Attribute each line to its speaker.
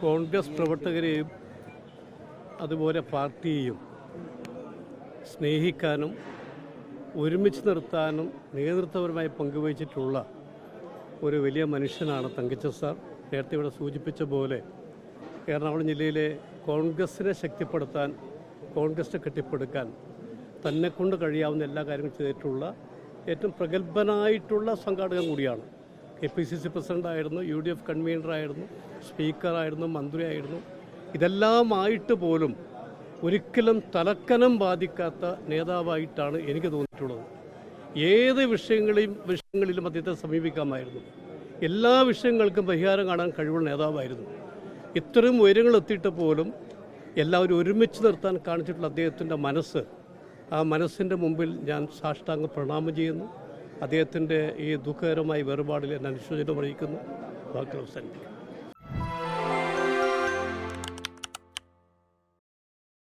Speaker 1: കോൺഗ്രസ് പ്രവർത്തകരെയും അതുപോലെ പാർട്ടിയെയും സ്നേഹിക്കാനും ഒരുമിച്ച് നിർത്താനും നേതൃത്വപരമായി പങ്കുവച്ചിട്ടുള്ള ഒരു വലിയ മനുഷ്യനാണ് തങ്കച്ചൻ സാർ. നേരത്തെ ഇവിടെ സൂചിപ്പിച്ച പോലെ എറണാകുളം ജില്ലയിലെ കോൺഗ്രസിനെ ശക്തിപ്പെടുത്താൻ കോൺഗ്രസിനെ കെട്ടിപ്പടുക്കാൻ തന്നെക്കൊണ്ട് കഴിയാവുന്ന എല്ലാ കാര്യങ്ങളും ചെയ്തിട്ടുള്ള ഏറ്റവും പ്രഗത്ഭനായിട്ടുള്ള സംഘാടകൻ കൂടിയാണ് കെ പി സി സി പ്രസിഡന്റായിരുന്നു യു ഡി എഫ് കൺവീനറായിരുന്നു സ്പീക്കറായിരുന്നു മന്ത്രിയായിരുന്നു. ഇതെല്ലാമായിട്ട് പോലും ഒരിക്കലും തലക്കനം ബാധിക്കാത്ത നേതാവായിട്ടാണ് എനിക്ക് തോന്നിയിട്ടുള്ളത്. ഏത് വിഷയങ്ങളെയും വിഷയങ്ങളിലും അദ്ദേഹത്തെ സമീപിക്കാമായിരുന്നു. എല്ലാ വിഷയങ്ങൾക്കും പരിഹാരം കാണാൻ കഴിവുള്ള നേതാവായിരുന്നു. ഇത്രയും ഉയരങ്ങൾ എത്തിയിട്ട് പോലും എല്ലാവരും ഒരുമിച്ച് നിർത്താൻ കാണിച്ചിട്ടുള്ള അദ്ദേഹത്തിന്റെ മനസ്സ് ആ മനസ്സിന്റെ മുമ്പിൽ ഞാൻ സാഷ്ടാംഗ പ്രണാമം ചെയ്യുന്നു. അദ്ദേഹത്തിന്റെ ഈ ദുഃഖകരമായ വേർപാടിൽ എന്നെ അനുശോചനം അറിയിക്കുന്നു. വാക്കുകൾ അവസാനിപ്പിക്കുന്നു